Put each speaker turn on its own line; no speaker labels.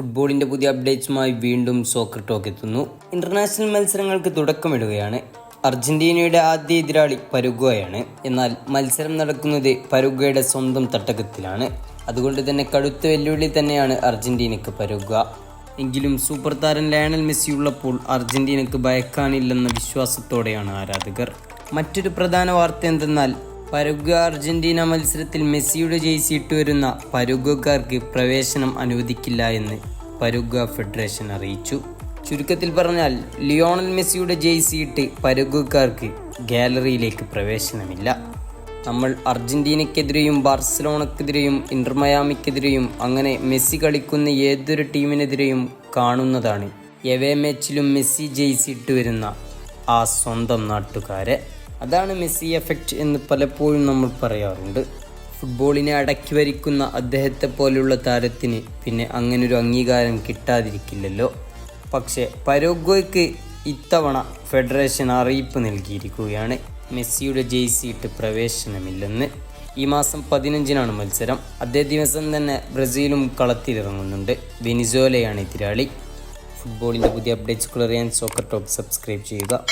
ഫുട്ബോളിന്റെ പുതിയ അപ്ഡേറ്റ്സുമായി വീണ്ടും സോക്കർ ടോക്ക് എത്തുന്നു. ഇന്റർനാഷണൽ മത്സരങ്ങൾക്ക് തുടക്കമിടുകയാണ്. അർജന്റീനയുടെ ആദ്യ എതിരാളി പരുഗ്വയാണ്. എന്നാൽ മത്സരം നടക്കുന്നത് പരുഗ്വയുടെ സ്വന്തം തട്ടകത്തിലാണ്. അതുകൊണ്ട് തന്നെ കടുത്ത വെല്ലുവിളി തന്നെയാണ് അർജന്റീനയ്ക്ക് പരുഗ്വ. എങ്കിലും സൂപ്പർ താരം ലയണൽ മെസ്സി ഉള്ളപ്പോൾ അർജന്റീനയ്ക്ക് ഭയക്കാനില്ലെന്ന വിശ്വാസത്തോടെയാണ് ആരാധകർ. മറ്റൊരു പ്രധാന വാർത്ത എന്തെന്നാൽ പരുഗ്വ അർജന്റീന മത്സരത്തിൽ മെസ്സിയുടെ ജേഴ്സി ഇട്ടുവരുന്ന പരുഗക്കാർക്ക് പ്രവേശനം അനുവദിക്കില്ല എന്ന് പരുഗ ഫെഡറേഷൻ അറിയിച്ചു. ചുരുക്കത്തിൽ പറഞ്ഞാൽ ലിയോണൽ മെസ്സിയുടെ ജേഴ്സി ഇട്ട് പരുഗക്കാർക്ക് ഗാലറിയിലേക്ക് പ്രവേശനമില്ല. നമ്മൾ അർജന്റീനയ്ക്കെതിരെയും ബാർസലോണക്കെതിരെയും ഇന്റർമയാമിക്കെതിരെയും അങ്ങനെ മെസ്സി കളിക്കുന്ന ഏതൊരു ടീമിനെതിരെയും കാണുന്നതാണ്. എവേ മാച്ചിലും മെസ്സി ജയിച്ചിട്ട് വരുന്ന ആ സ്വന്തം നാട്ടുകാരെ. അതാണ് മെസ്സി എഫക്റ്റ് എന്ന് പലപ്പോഴും നമ്മൾ പറയാറുണ്ട്. ഫുട്ബോളിനെ അടക്കി വരിക്കുന്ന അദ്ദേഹത്തെ പോലുള്ള താരത്തിന് പിന്നെ അങ്ങനൊരു അംഗീകാരം കിട്ടാതിരിക്കില്ലല്ലോ. പക്ഷേ പരോഗ്വയ്ക്ക് ഇത്തവണ ഫെഡറേഷൻ അറിയിപ്പ് നൽകിയിരിക്കുകയാണ്. മെസ്സിയുടെ ജേഴ്സി ഇട്ട് പ്രവേശനമില്ലെന്ന്. ഈ മാസം പതിനഞ്ചിനാണ് മത്സരം. അതേ ദിവസം തന്നെ ബ്രസീലും കളത്തിലിറങ്ങുന്നുണ്ട്. വെനിസോലയാണ് എതിരാളി. ഫുട്ബോളിന്റെ പുതിയ അപ്ഡേറ്റ്സുകൾ അറിയാൻ സോക്കർ ടോക്ക് സബ്സ്ക്രൈബ് ചെയ്യുക.